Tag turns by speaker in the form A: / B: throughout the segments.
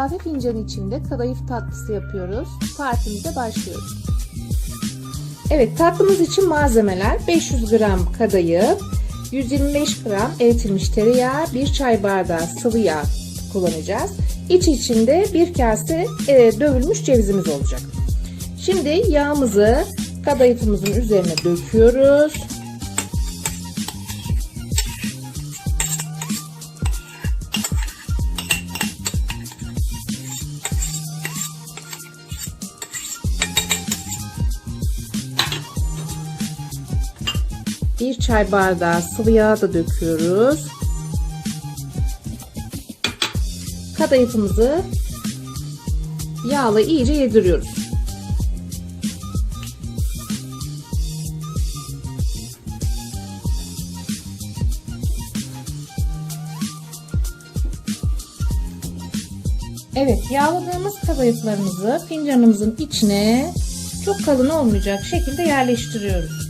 A: Kahve fincanı içinde kadayıf tatlısı yapıyoruz. Tarifimize başlıyoruz. Evet tatlımız için malzemeler 500 gram kadayıf, 125 gram eritilmiş tereyağı, 1 çay bardağı sıvı yağ kullanacağız. İç içinde bir kase e, dövülmüş cevizimiz olacak. Şimdi yağımızı kadayıfımızın üzerine döküyoruz. Bir çay bardağı sıvı yağ da döküyoruz. Kadayıfımızı yağla iyice yediriyoruz. Evet yağladığımız kadayıflarımızı fincanımızın içine çok kalın olmayacak şekilde yerleştiriyoruz.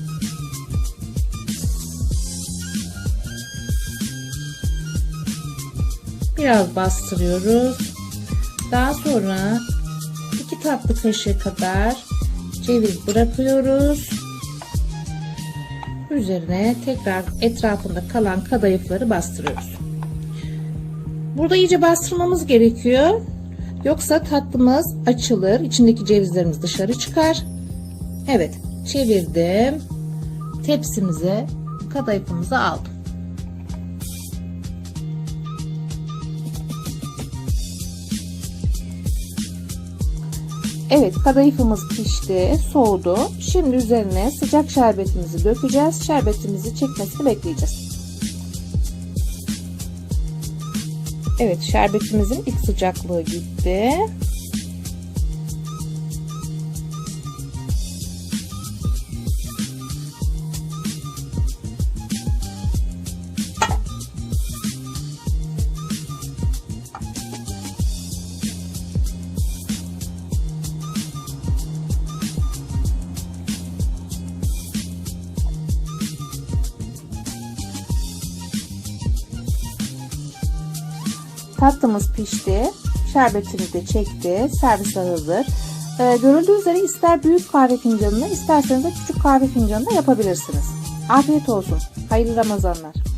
A: Biraz bastırıyoruz. Daha sonra 2 tatlı kaşığı kadar ceviz bırakıyoruz. Üzerine tekrar etrafında kalan kadayıfları bastırıyoruz. Burada iyice bastırmamız gerekiyor. Yoksa tatlımız açılır. İçindeki cevizlerimiz dışarı çıkar. Evet çevirdim. Tepsimize kadayıfımızı aldım. Evet kadayıfımız pişti, soğudu. Şimdi üzerine sıcak şerbetimizi dökeceğiz. Şerbetimizi çekmesini bekleyeceğiz. Evet şerbetimizin ilk sıcaklığı gitti. Tatlımız pişti. Şerbetini de çekti. Servise hazır. Ee, görüldüğü üzere ister büyük kahve fincanını isterseniz de küçük kahve fincanında yapabilirsiniz. Afiyet olsun. Hayırlı Ramazanlar.